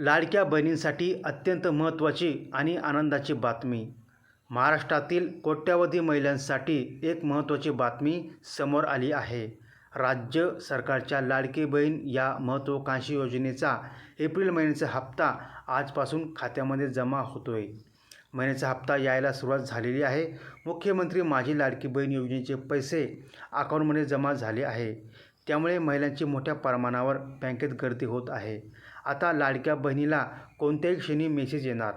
लाडक्या बहिणींसाठी अत्यंत महत्त्वाची आणि आनंदाची बातमी. महाराष्ट्रातील कोट्यावधी महिलांसाठी एक महत्त्वाची बातमी समोर आली आहे. राज्य सरकारच्या लाडकी बहीण या महत्त्वाकांक्षी योजनेचा एप्रिल महिन्याचा हप्ता आजपासून खात्यामध्ये जमा होतो आहे महिन्याचा हप्ता यायला सुरुवात झालेली आहे. मुख्यमंत्री माझी लाडकी बहीण योजनेचे पैसे अकाउंटमध्ये जमा झाले आहे. त्यामुळे महिलांची मोठ्या प्रमाणावर बँकेत गर्दी होत आहे. आता लाडक्या बहिणीला कोणत्याही क्षणी मेसेज येणार.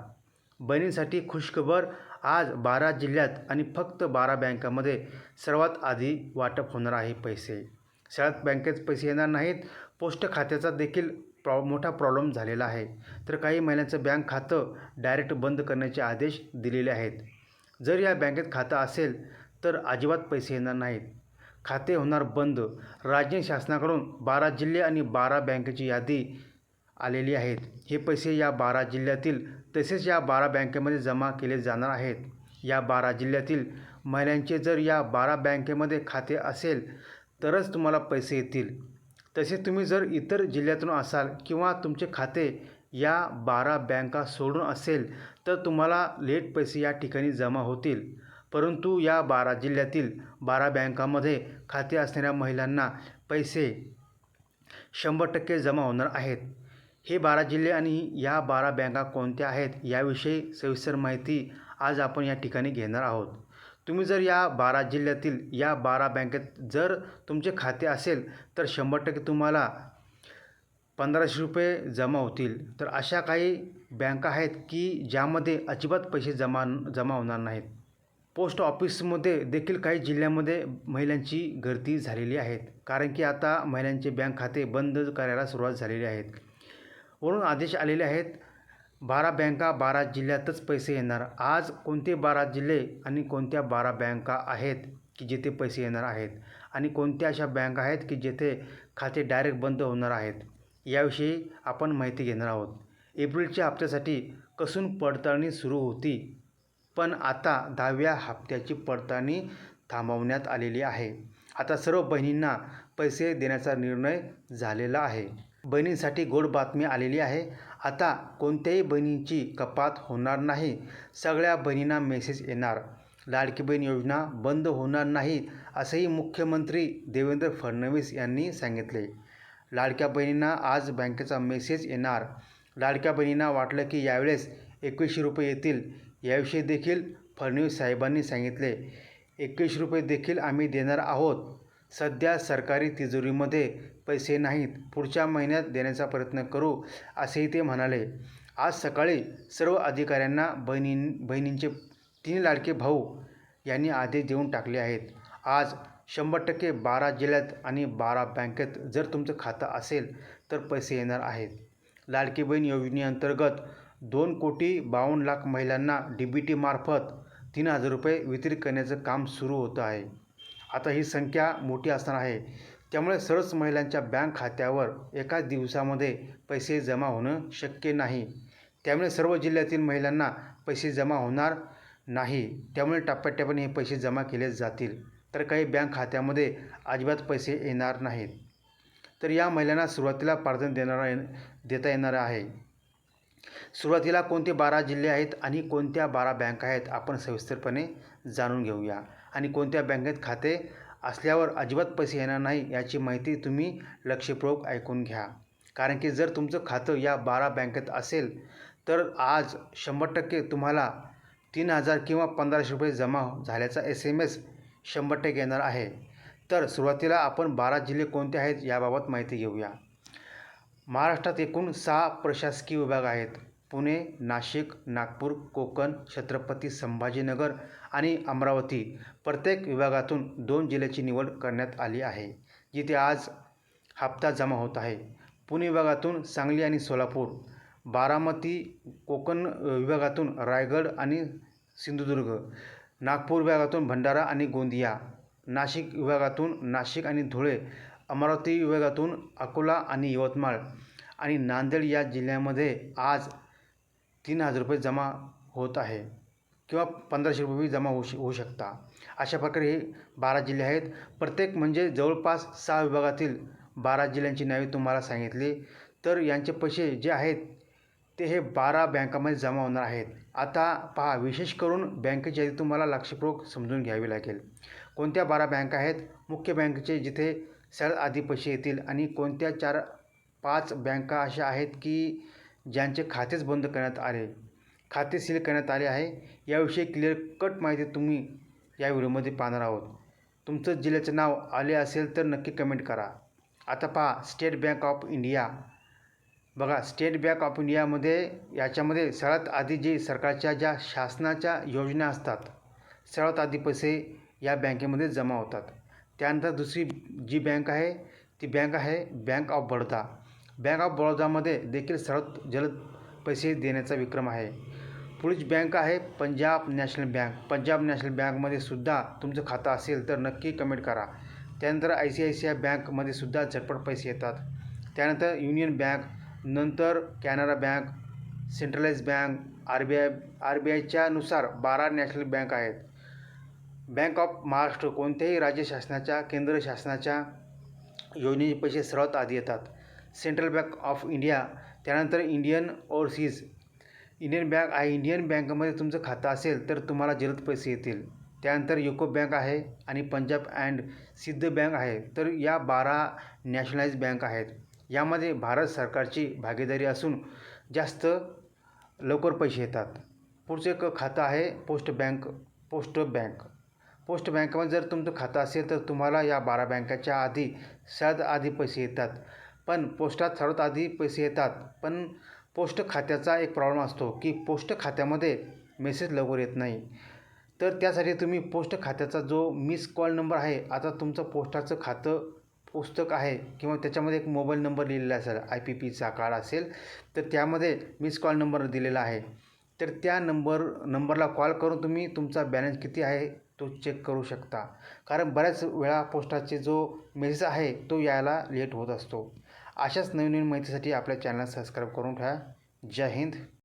बहिणींसाठी खुशखबर आज बारा जिल्ह्यात आणि फक्त बारा बँकामध्ये सर्वात आधी वाटप होणार आहे पैसे. सगळ्यात बँकेत पैसे येणार नाहीत. पोस्ट खात्याचा देखील प्रॉ मोठा प्रॉब्लेम झालेला आहे. तर काही महिलांचं बँक खातं डायरेक्ट बंद करण्याचे आदेश दिलेले आहेत. जर या बँकेत खातं असेल तर अजिबात पैसे येणार नाहीत. खाते होणार बंद. राज्य शासनाकडून बारा जिल्हे आणि बारा बँकेची यादी आलेली आहेत. हे पैसे या बारा जिल्ह्यातील तसेच या बारा बँकेमध्ये जमा केले जाणार आहेत. या बारा जिल्ह्यातील महिलांचे जर या बारा बँकेमध्ये खाते असेल तरच तुम्हाला पैसे येतील. तसेच तुम्ही जर इतर जिल्ह्यातून असाल किंवा तुमचे खाते या बारा बँका सोडून असेल तर तुम्हाला लेट पैसे या ठिकाणी जमा होतील. परंतु या बारा जिल्ह्यातील बारा बँकामध्ये खाते असणाऱ्या महिलांना पैसे शंभर टक्के जमा होणार आहेत. हे बारा जिल्हे आणि या बारा बँका कोणत्या आहेत याविषयी सविस्तर माहिती आज आपण या ठिकाणी घेणार आहोत. तुम्ही जर या बारा जिल्ह्यातील या बारा बँकेत जर तुमचे खाते असेल तर शंभर टक्के तुम्हाला पंधराशे रुपये जमा होतील. तर अशा काही बँका आहेत की ज्यामध्ये अजिबात पैसे जमा जमा होणार नाहीत. पोस्ट ऑफिसमध्ये देखील काही जिल्ह्यामध्ये महिलांची गर्दी झालेली आहेत कारण की आता महिलांचे बँक खाते बंद करायला सुरुवात झालेली आहेत. वरून आदेश आलेले आहेत बारा बँका बारा जिल्ह्यातच पैसे येणार. आज कोणते बारा जिल्हे आणि कोणत्या बारा बँका आहेत की जिथे पैसे येणार आहेत? आणि कोणत्या अशा बँक आहेत की जेथे खाते डायरेक्ट बंद होणार आहेत? याविषयी आपण माहिती घेणार आहोत. एप्रिलच्या हप्त्यासाठी कसून पडताळणी सुरू होती? पण आता दहाव्या हप्त्याची पडताळणी थांबवण्यात आलेली आहे. आता सर्व बहिणींना पैसे देण्याचा निर्णय झालेला आहे. बहिणींसाठी गोड बातमी आलेली आहे. आता कोणत्याही बहिणींची कपात होणार नाही. सगळ्या बहिणींना मेसेज येणार. लाडकी बहीण योजना बंद होणार नाही असंही मुख्यमंत्री देवेंद्र फडणवीस यांनी सांगितले. लाडक्या बहिणींना आज बँकेचा मेसेज येणार. लाडक्या बहिणींना वाटलं की यावेळेस एकवीसशे रुपये येतील. याविषयी देखील फडणवीस साहेबांनी सांगितले. एकवीस रुपये देखील आम्ही देणार आहोत. सध्या सरकारी तिजोरीमध्ये पैसे नाहीत. पुढच्या महिन्यात देण्याचा प्रयत्न करू असेही ते म्हणाले. आज सकाळी सर्व अधिकाऱ्यांना बहिणी बहिणींचे तीन लाडके भाऊ यांनी आदेश देऊन टाकले आहेत. आज शंभर टक्के बारा जिल्ह्यात आणि बारा बँकेत जर तुमचं खातं असेल तर पैसे येणार आहेत. लाडकी बहीण योजनेअंतर्गत दोन कोटी बावन्न लाख महिलांना डी बी टीमार्फत तीन हजार रुपये वितरित करण्याचं काम सुरू होतं आहे. आता ही संख्या मोठी असणार आहे. त्यामुळे सर्वच महिलांच्या बँक खात्यावर एकाच दिवसामध्ये पैसे जमा होणं शक्य नाही. त्यामुळे सर्व जिल्ह्यातील महिलांना पैसे जमा होणार नाही. त्यामुळे टप्प्याटप्प्याने हे पैसे जमा केले जातील. तर काही बँक खात्यामध्ये अजिबात पैसे येणार नाहीत. तर या महिलांना सुरुवातीला प्राधान्य देणारा देता येणार आहे. सुरुवातीला कोणते बारा जिल्हे आहेत आणि कोणत्या बारा बँका आहेत आपण सविस्तरपणे जाणून घेऊया. आणि कोणत्या बँकेत खाते असल्यावर अजिबात पैसे येणार नाही याची माहिती तुम्ही लक्षपूर्वक ऐकून घ्या. कारण की जर तुमचं खातं या बारा बँकेत असेल तर आज शंभर टक्के तुम्हाला तीन हजार किंवा पंधराशे रुपये जमा झाल्याचा एस एम एस शंभर टक्के येणार आहे. तर सुरुवातीला आपण बारा जिल्हे कोणते आहेत याबाबत माहिती घेऊया. महाराष्ट्रात एकूण सहा प्रशासकीय विभाग आहेत. पुणे नाशिक नागपूर कोकण छत्रपती संभाजीनगर आणि अमरावती. प्रत्येक विभागातून दोन जिल्ह्याची निवड करण्यात आली आहे जिथे आज हप्ता जमा होत आहे. पुणे विभागातून सांगली आणि सोलापूर बारामती कोकण विभागातून रायगड आणि सिंधुदुर्ग नागपूर विभागातून भंडारा आणि गोंदिया नाशिक विभागातून नाशिक आणि धुळे अमरावती विभागातून अकोला आणि यवतमाळ आणि नांदेड या जिल्ह्यामध्ये आज तीन हजार रुपये जमा होत आहे किंवा पंधराशे रुपये जमा होऊ श होऊ शकता. अशा प्रकारे हे बारा जिल्हे आहेत. प्रत्येक म्हणजे जवळपास सहा विभागातील बारा जिल्ह्यांची नावे तुम्हाला सांगितली. तर यांचे पैसे जे आहेत ते हे बारा बँकामध्ये जमा होणार आहेत. आता पहा विशेष करून बँकेची यादी तुम्हाला लक्षपूर्वक समजून घ्यावी लागेल. कोणत्या बारा बँका आहेत? मुख्य बँकेचे जिथे सगळ्यात आधी पैसे येतील आणि कोणत्या चार पाच बँका अशा आहेत की ज्यांचे खातेच बंद करण्यात आले खाते सील करण्यात आले आहे याविषयी क्लिअर कट माहिती तुम्ही या व्हिडिओमध्ये पाहणार आहोत. तुमचं जिल्ह्याचं नाव आले असेल तर नक्की कमेंट करा. आता पहा स्टेट बँक ऑफ इंडिया बघा स्टेट बँक ऑफ इंडियामध्ये याच्यामध्ये सगळ्यात आधी जे सरकारच्या ज्या शासनाच्या योजना असतात सर्वात आधी पैसे या बँकेमध्ये जमा होतात. त्यानंतर दुसरी जी बँक आहे ती बँक आहे Bank of Baroda. Bank of बडोदामध्ये देखील सर्वात जलद पैसे देण्याचा विक्रम आहे. पुढची बँक आहे Punjab national bank. Punjab national बँकमध्ये सुद्धा तुमचं खातं असेल तर नक्की कमेंट करा. त्यानंतर I C I C I बँकमध्ये सुद्धा झटपट पैसे येतात. त्यानंतर युनियन बँक नंतर Canara bank centralise bank R B I R B आयच्यानुसार बारा नॅशनल बँक आहेत. बँक ऑफ महाराष्ट्र कोणत्याही राज्य शासनाच्या केंद्र शासनाच्या योजनेचे पैसे सर्वात आधी येतात. सेंट्रल बँक ऑफ इंडिया त्यानंतर इंडियन ओव्हरसीज इंडियन बँक आहे. इंडियन बँकमध्ये तुमचं खातं असेल तर तुम्हाला जलद पैसे येतील. त्यानंतर युको बँक आहे आणि पंजाब अँड सिद्ध बँक आहे. तर या बारा नॅशनलाइज बँक आहेत. यामध्ये भारत सरकारची भागीदारी असून जास्त लवकर पैसे येतात. पुढचं एक खातं आहे post bank post bank. Post बँकेमध्ये जर तुमचं खातं असेल तर तुम्हाला या बारा बँकाच्या आधी सर्वात आधी पैसे येतात. पण पोस्टात सर्वात आधी पैसे येतात. पण पोस्ट खात्याचा एक प्रॉब्लेम असतो की पोस्ट खात्यामध्ये मेसेज लवकर येत नाही. तर त्यासाठी तुम्ही पोस्ट खात्याचा जो मिस कॉल नंबर आहे आता तुमचं पोस्टाचं खातं पुस्तक आहे किंवा त्याच्यामध्ये एक मोबाईल नंबर लिहिलेला असेल आय पी पीचा कार्ड असेल तर त्यामध्ये मिस कॉल नंबर दिलेला आहे. तर त्या नंबर नंबरला कॉल करून तुम्ही तुमचा बॅलन्स किती आहे तो चेक करू शकता. कारण बऱ्याच वेळा पोस्टाचे जो मेसेज आहे तो यायला लेट होत असतो. अशाच नवीन नवीन माहितीसाठी आपल्या चॅनल सबस्क्राईब करून ठेवा. जय हिंद.